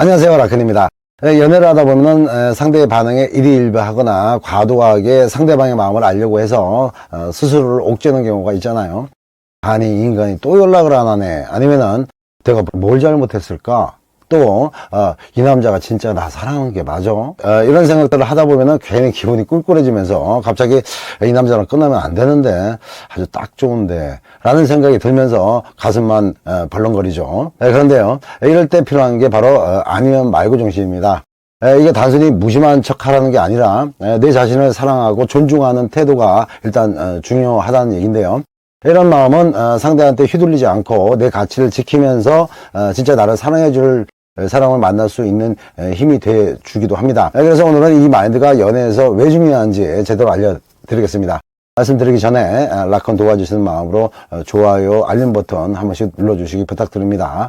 안녕하세요 라큰입니다. 에, 연애를 하다 보면 에, 상대의 반응에 일희일비하거나 과도하게 상대방의 마음을 알려고 해서 어, 스스로를 옥죄는 경우가 있잖아요. 아니 이 인간이 또 연락을 안 하네. 아니면은 내가 뭘 잘못했을까 또이 남자가 진짜 나 사랑하는 게 맞아? 어, 이런 생각들을 하다 보면은 괜히 기분이 꿀꿀해지면서 갑자기 이 남자랑 끝나면 안 되는데 아주 딱 좋은데 라는 생각이 들면서 가슴만 어, 벌렁거리죠. 에, 그런데요. 이럴 때 필요한 게 바로 어, 아니면 말고 정신입니다. 에, 이게 단순히 무심한 척 하라는 게 아니라 에, 내 자신을 사랑하고 존중하는 태도가 일단 어, 중요하다는 얘기인데요. 이런 마음은 어, 상대한테 휘둘리지 않고 내 가치를 지키면서 어, 진짜 나를 사랑해 줄 사람을 만날 수 있는 에, 힘이 돼 주기도 합니다. 에, 그래서 오늘은 이 마인드가 연애에서 왜 중요한지 제대로 알려드리겠습니다. 말씀드리기 전에 아, 라컨 도와주시는 마음으로 어, 좋아요, 알림 버튼 한 번씩 눌러주시기 부탁드립니다.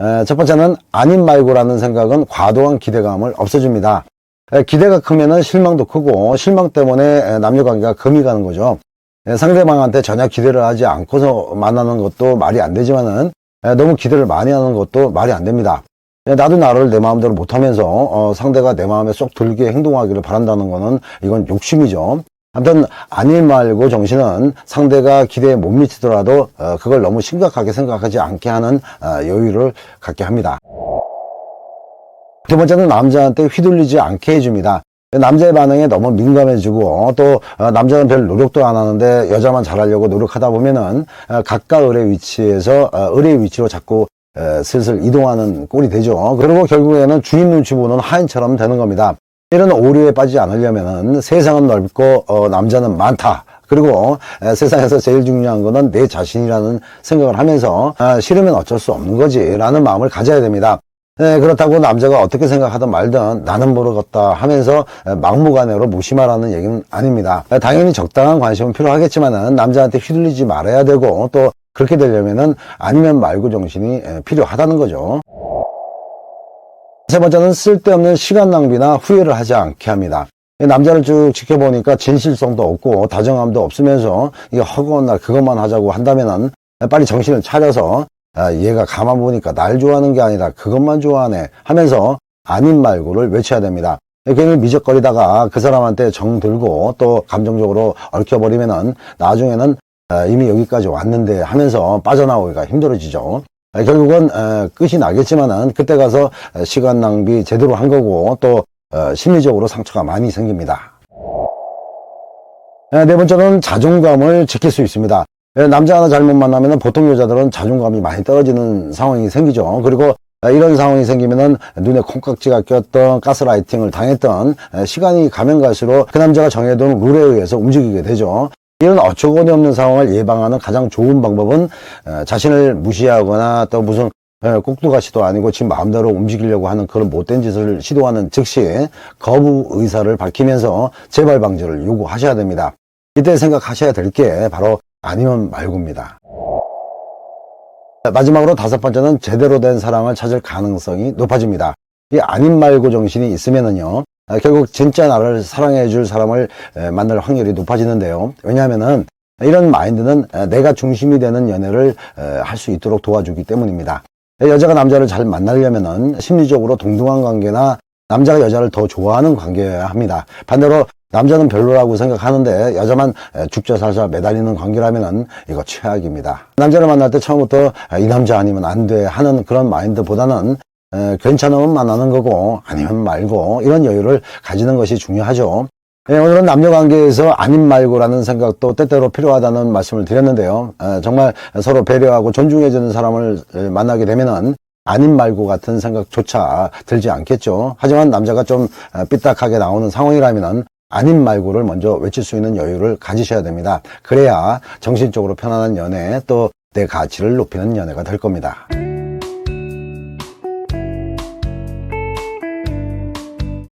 에, 첫 번째는 아님 말고라는 생각은 과도한 기대감을 없애줍니다. 에, 기대가 크면은 실망도 크고 실망 때문에 에, 남녀 관계가 금이 가는 거죠. 에, 상대방한테 전혀 기대를 하지 않고서 만나는 것도 말이 안 되지만은 에, 너무 기대를 많이 하는 것도 말이 안 됩니다. 에, 나도 나를 내 마음대로 못하면서 어, 상대가 내 마음에 쏙 들게 행동하기를 바란다는 거는 이건 욕심이죠. 아무튼 아니 말고 정신은 상대가 기대에 못 미치더라도 어, 그걸 너무 심각하게 생각하지 않게 하는 어, 여유를 갖게 합니다. 두 번째는 남자한테 휘둘리지 않게 해줍니다. 남자의 반응에 너무 민감해지고 또 어, 남자는 별 노력도 안 하는데 여자만 잘하려고 노력하다 보면은 어, 각각 을의 위치에서 어, 을의 위치로 자꾸 에, 슬슬 이동하는 꼴이 되죠. 그리고 결국에는 주인 눈치 보는 하인처럼 되는 겁니다. 이런 오류에 빠지지 않으려면은 세상은 넓고 어, 남자는 많다. 그리고 에, 세상에서 제일 중요한 거는 내 자신이라는 생각을 하면서 아, 싫으면 어쩔 수 없는 거지라는 마음을 가져야 됩니다. 네, 그렇다고 남자가 어떻게 생각하든 말든 나는 모르겠다 하면서 막무가내로 무심하라는 얘기는 아닙니다. 당연히 적당한 관심은 필요하겠지만은 남자한테 휘둘리지 말아야 되고 또 그렇게 되려면은 아니면 말고 정신이 필요하다는 거죠. 세 번째는 쓸데없는 시간 낭비나 후회를 하지 않게 합니다. 남자를 쭉 지켜보니까 진실성도 없고 다정함도 없으면서 이게 허구한 날 그것만 하자고 한다면은 빨리 정신을 차려서 아, 얘가 가만 보니까 날 좋아하는 게 아니라 그것만 좋아하네 하면서 아닌 말고를 외쳐야 됩니다. 괜히 미적거리다가 그 사람한테 정 들고 또 감정적으로 얽혀버리면은 나중에는 아, 이미 여기까지 왔는데 하면서 빠져나오기가 힘들어지죠. 아, 결국은 끝이 나겠지만은 그때 가서 시간 낭비 제대로 한 거고 또 어, 심리적으로 상처가 많이 생깁니다. 네 번째는 자존감을 지킬 수 있습니다. 예, 남자 하나 잘못 만나면 보통 여자들은 자존감이 많이 떨어지는 상황이 생기죠. 그리고 이런 상황이 생기면은 눈에 콩깍지가 꼈던 가스라이팅을 당했던 시간이 가면 갈수록 그 남자가 정해둔 룰에 의해서 움직이게 되죠. 이런 어처구니 없는 상황을 예방하는 가장 좋은 방법은 자신을 무시하거나 또 무슨 꼭두가시도 아니고 지금 마음대로 움직이려고 하는 그런 못된 짓을 시도하는 즉시 거부 의사를 밝히면서 재발 방지를 요구하셔야 됩니다. 이때 생각하셔야 될 게 바로 아니면 말고입니다. 마지막으로 다섯 번째는 제대로 된 사랑을 찾을 가능성이 높아집니다. 이 아님 말고 정신이 있으면은요, 결국 진짜 나를 사랑해 줄 사람을 만날 확률이 높아지는데요. 왜냐하면은 이런 마인드는 내가 중심이 되는 연애를 할 수 있도록 도와주기 때문입니다. 여자가 남자를 잘 만나려면은 심리적으로 동등한 관계나 남자가 여자를 더 좋아하는 관계여야 합니다. 반대로 남자는 별로라고 생각하는데 여자만 죽자살살 매달리는 관계라면 이거 최악입니다. 남자를 만날 때 처음부터 이 남자 아니면 안 돼 하는 그런 마인드보다는 괜찮으면 만나는 거고 아니면 말고 이런 여유를 가지는 것이 중요하죠. 예, 오늘은 남녀 관계에서 아님 말고라는 생각도 때때로 필요하다는 말씀을 드렸는데요. 정말 서로 배려하고 존중해주는 사람을 만나게 되면은 아님 말고 같은 생각조차 들지 않겠죠. 하지만 남자가 좀 삐딱하게 나오는 상황이라면 아님 말고를 먼저 외칠 수 있는 여유를 가지셔야 됩니다. 그래야 정신적으로 편안한 연애 또 내 가치를 높이는 연애가 될 겁니다.